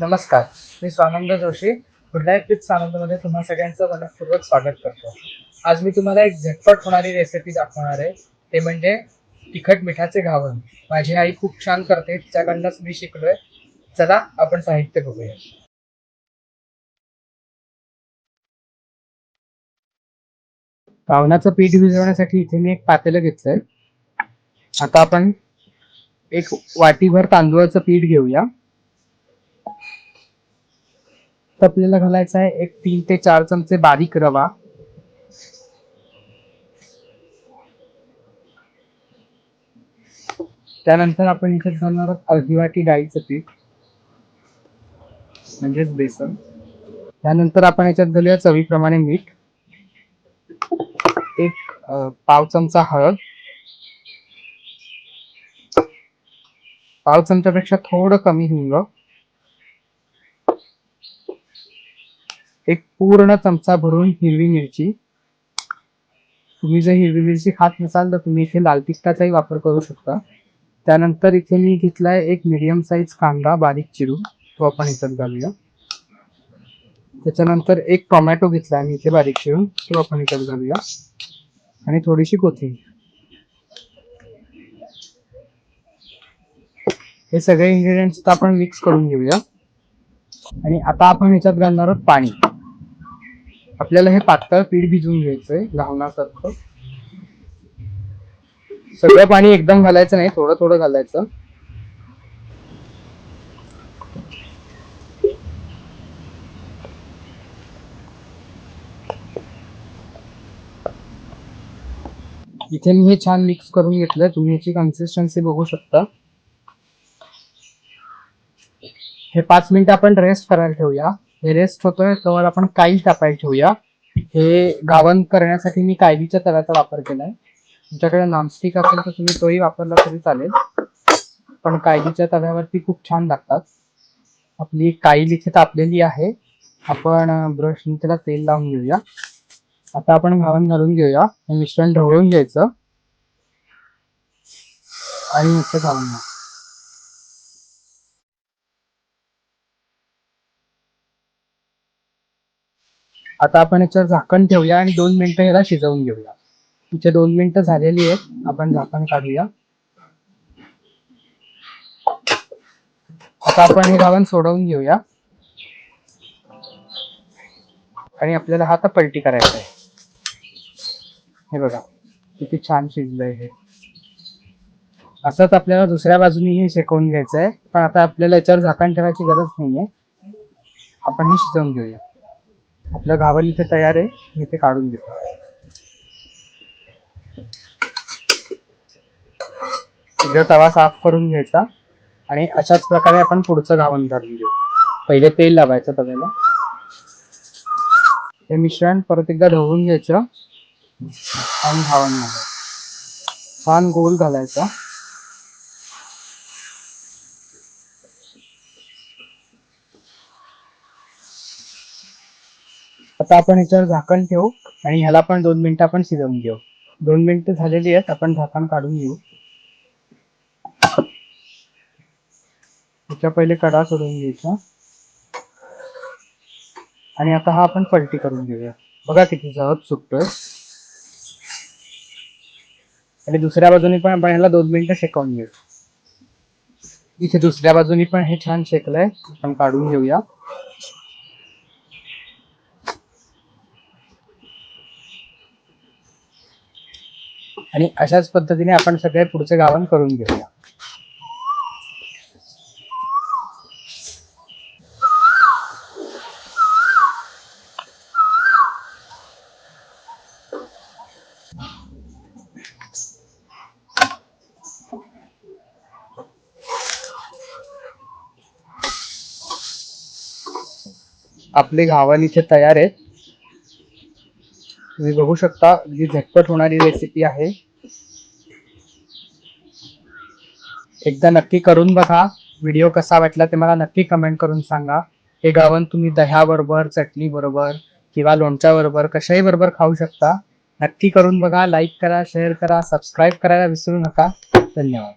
नमस्कार मी Swanand Joshi. Good life with स्वानंदमध्ये तुम्हा सगळ्यांचं मनपूर्वक स्वागत करतो. आज मी तुम्हाला एक झटपट होणारी रेसिपी दाखवणार आहे. ते म्हणजे तिखट मिठाचे घावन माझी आई खूप छान करते तिच्याकडनंच मी शिकलोय. चला आपण साहित्य बघूया. पावणाचं पीठ भिजवण्यासाठी इथे मी एक पातेलं घेतलंय. आता आपण एक वाटीभर तांदूळाचं पीठ घेऊया. तर आपल्याला घालायचा आहे. एक तीन ते चार चमचे बारीक रवा. त्यानंतर आपण इथे घालणार आहोत अर्धी वाटी डाळीचं पीठ म्हणजेच बेसन. त्यानंतर आपण याच्यात घालूया चवीप्रमाणे मीठ. एक पाव चमचा हळद. पाव चमच्यापेक्षा थोडं कमी हिंग. एक पूर्ण चमचा भरून हिरवी मिरची. तुम्ही जर हिरवी मिरची खात नसाल तर तुम्ही इथे लाल तिखटाचाही वापर करू शकता. त्यानंतर इथे मी घेतलाय एक मिडियम साईज कांदा बारीक चिरून. तो आपण ह्याच्यात घालूया. त्याच्यानंतर एक टोमॅटो घेतलाय मी इथे बारीक चिरून. तो आपण ह्याच्यात घालूया. आणि थोडीशी कोथिंबीर. हे सगळे इन्ग्रेडियंट्स आपण मिक्स करून घेऊया. आणि आता आपण ह्याच्यात घालणार आहोत पाणी. आपल्याला हे पातळ पीठ भिजवून घ्यायचंय घावण्यासारखं सगळं पाणी एकदम घालायचं नाही थोडं थोडं घालायचं. इथे मी हे छान मिक्स करून घेतलंय तुम्ही याची कन्सिस्टन्सी बघू शकता. हे पाच मिनिट आपण रेस्ट करायला ठेवूया. रेस्ट होतोय. त्यावर आपण काईल टाकायला ठेवूया. हे गावण करण्यासाठी मी कायलीच्या तव्याचा वापर केलाय. तुमच्याकडे नॉनस्टिक असेल तर तुम्ही तोही वापरला तरी चालेल. पण कायलीच्या तव्यावरती खूप छान लागतात. आपली काईल इथे तापलेली आहे. आपण ब्रशने त्याला तेल लावून घेऊया. आता आपण घावण घालून घेऊया. हे मिश्रण ढवळून घ्यायचं. आणि मस्त घालून घ्या. आता आपण याच्यावर झाकण ठेवूया आणि दोन मिनिटं ह्याला शिजवून घेऊया. इथे दोन मिनिटं झालेली आहेत. आपण झाकण काढूया. आता आपण हे गावन सोडवून घेऊया. आणि आपल्याला हा आता पलटी करायचा आहे. हे बघा किती छान शिजलंय हे. असंच आपल्याला दुसऱ्या बाजूने शेकवून घ्यायचं आहे पण आता आपल्याला याच्यावर झाकण ठेवायची गरज नाहीये. आपण हे शिजवून घेऊया. आपलं घावन इथे तयार आहे. मी इथे काढून घेतो एकदा तवा साफ करून घ्यायचा आणि अशाच प्रकारे आपण पुढचं घावन धरून घेऊ. पहिले तेल लावायचं तव्याला. हे मिश्रण परत एकदा ढवळून घ्यायचं आणि घावन घालायचं छान गोल घालायचा. आता आपण ह्याच्यावर झाकण ठेवू आणि ह्याला पण दोन मिनिटं आपण शिजवून घेऊ. दोन मिनिटं झालेली आहेत आपण झाकण काढून घेऊ. त्याच्या पहिले कडा सोडून घ्यायचा. आणि आता हा आपण पलटी करून घेऊया. बघा किती सहज सुटतोय. आणि दुसऱ्या बाजूने पण आपण ह्याला दोन मिनिटं शेकवून घेऊ. इथे दुसऱ्या बाजूनी पण हे छान शेकलंय. आपण काढून घेऊया. आणि अशाच पद्धतीने आपण सगळे पुढचे गावन करून घेऊया. आपले घावन इथे तयार आहेत. तुम्ही बघू शकता जी झटपट होणारी रेसिपी आहे. एकदा नक्की करून बघा व्हिडिओ कसा वाटला ते मला नक्की कमेंट करून सांगा. हे गावन तुम्ही दह्याबरोबर चटणी बरोबर किंवा लोणच्या बरोबर कशाही बरोबर खाऊ शकता. नक्की करून बघा लाईक करा शेअर करा सबस्क्राईब करायला विसरू नका. धन्यवाद.